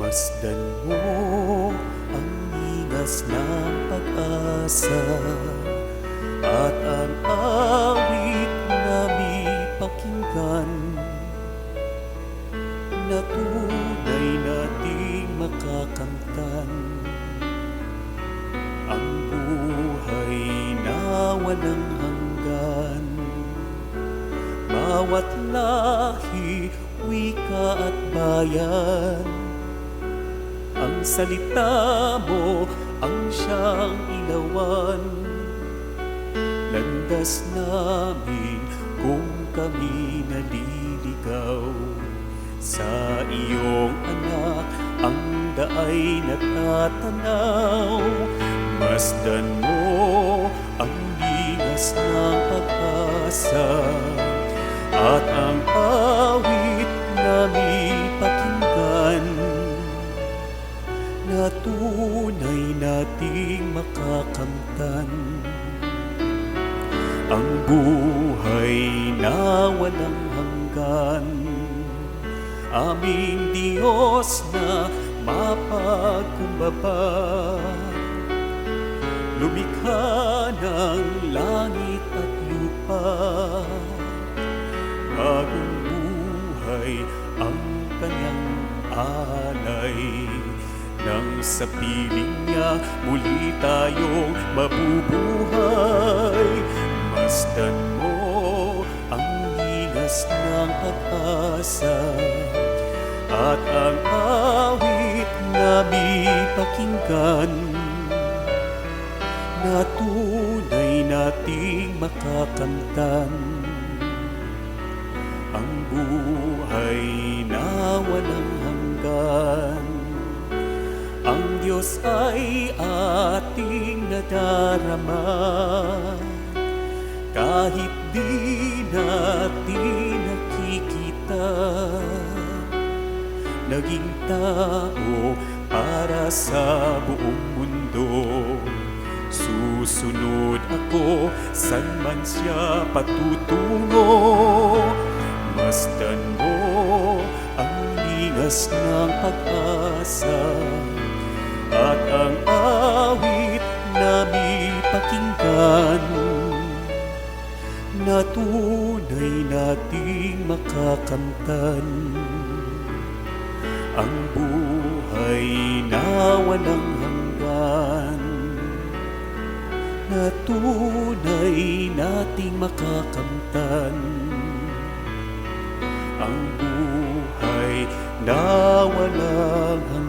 Masdan mo ang linas ng pag-asa At ang awit na may pakinggan. Na tunay nating makakamtan. Ang buhay na walang hanggan. Bawat lahi, wika at bayan Ang salita mo ang siyang ilawan. Landas namin kung kami naliligaw. Sa iyong anak ang daay natatanaw. Masdan mo ang linas ng pag-asa Na tunay nating makakamtan. Ang buhay na walang hanggan. Aming Diyos na mapagkumbaba. Lumikha ng langit at lupa. Bagong buhay ang kanyang alay Nang sa piling niya muli tayong mabubuhay. Masdan mo ang linas ng pag-asa At ang awit na may pakinggan. Na tunay nating makakamtan Diyos ay ating nadarama kahit di natin nakikita. Naging tao para sa buong mundo. Susunod ako san man siya patutungo Masdan mo ang linas ng pag-asa Na tunay nating makakamtan Ang buhay na walang hanggan na tunay nating makakamtan ang buhay na walang